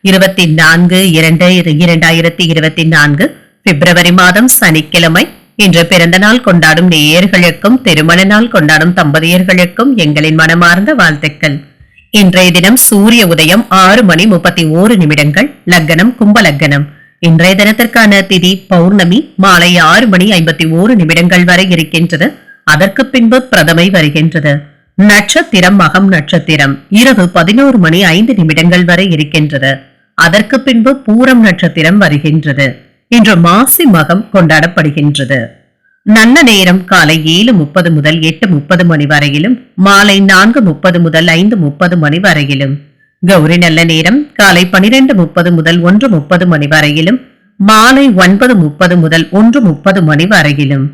இருபத்தி நான்கு இரண்டு இரண்டாயிரத்தி இருபத்தி நான்கு பிப்ரவரி மாதம் சனிக்கிழமை. இன்று பிறந்த நாள் கொண்டாடும் நேயர்களுக்கும் திருமண நாள் கொண்டாடும் தம்பதியர்களுக்கும் எங்களின் மனமார்ந்த வாழ்த்துக்கள். இன்றைய தினம் சூரிய உதயம் ஆறு மணி முப்பத்தி ஓரு நிமிடங்கள் லக்னம் கும்ப லக்னம் இன்றைய தினத்திற்கான திதி பௌர்ணமி மாலை ஆறு மணி ஐம்பத்தி ஓரு நிமிடங்கள் வரை இருக்கின்றது. அதற்கு பின்பு பிரதமை வருகின்றது. நட்சத்திரம் மகம் நட்சத்திரம். இரவு பதினோரு மணி ஐந்து நிமிடங்கள் வரை இருக்கின்றது. அதற்கு பின்பு பூரம் நட்சத்திரம் வருகின்றது இன்று மாசி மகம் கொண்டாடப்படுகின்றது. நல்ல நேரம் காலை ஏழு முப்பது முதல் எட்டு முப்பது மணி வரையிலும் மாலை நான்கு முப்பது முதல் ஐந்து முப்பது மணி வரையிலும். கௌரி நல்ல நேரம் காலை பனிரெண்டு முப்பது முதல் ஒன்று முப்பது மணி வரையிலும் மாலை ஒன்பது முப்பது முதல் ஒன்று முப்பது மணி வரையிலும்.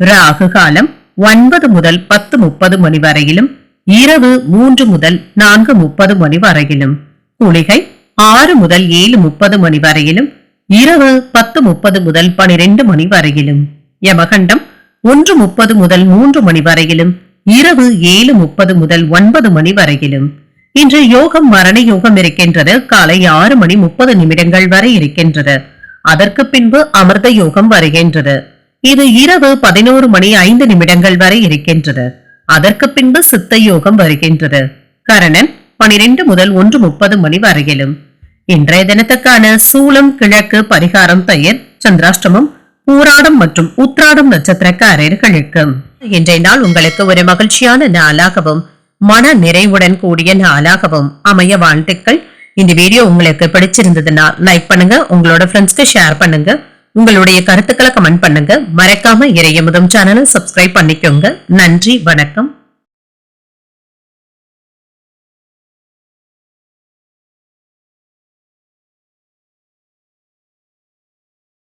ராகு காலம் ஒன்பது முதல் பத்து முப்பது மணி வரையிலும் இரவு மூன்று முதல் நான்கு முப்பது மணி வரையிலும். குளிகை ஆறு முதல் ஏழு முப்பது மணி வரையிலும் இரவு பத்து முப்பது முதல் பனிரெண்டு மணி வரையிலும். யமகண்டம் ஒன்று முப்பது முதல் மூன்று மணி வரையிலும் இரவு ஏழு முப்பது முதல் ஒன்பது மணி வரையிலும். இன்று யோகம் மரண யோகம் இருக்கின்றது. காலை ஆறு மணி முப்பது நிமிடங்கள் வரை இருக்கின்றது. அதற்கு பின்பு அமிர்த யோகம் வருகின்றது. இது இரவு பதினோரு மணி ஐந்து நிமிடங்கள் வரை இருக்கின்றது. அதற்கு பின்பு சித்த யோகம் வருகின்றது. கரணன் பனிரெண்டு முதல் ஒன்று முப்பது மணி வரையிலும். இன்றைய தினத்துக்கான சூலம் கிழக்கு பரிகாரம் பெயர் சந்திராஷ்டமம் பூராடம் மற்றும் உத்ராடம் நட்சத்திரக்காரர்களுக்கு. இன்றைய நாள் உங்களுக்கு ஒரு மகிழ்ச்சியான நாளாகவும் மன நிறைவுடன் கூடிய நாளாகவும் அமைய வாழ்த்துக்கள். இந்த வீடியோ உங்களுக்கு பிடிச்சிருந்ததுன்னா லைக் பண்ணுங்க உங்களோட ஃப்ரெண்ட்ஸ்க்கு ஷேர் பண்ணுங்க உங்களுடைய கருத்துக்களை கமெண்ட் பண்ணுங்க. மறக்காம இறையமுதம் சேனலை சப்ஸ்கிரைப் பண்ணிக்கோங்க. நன்றி வணக்கம்.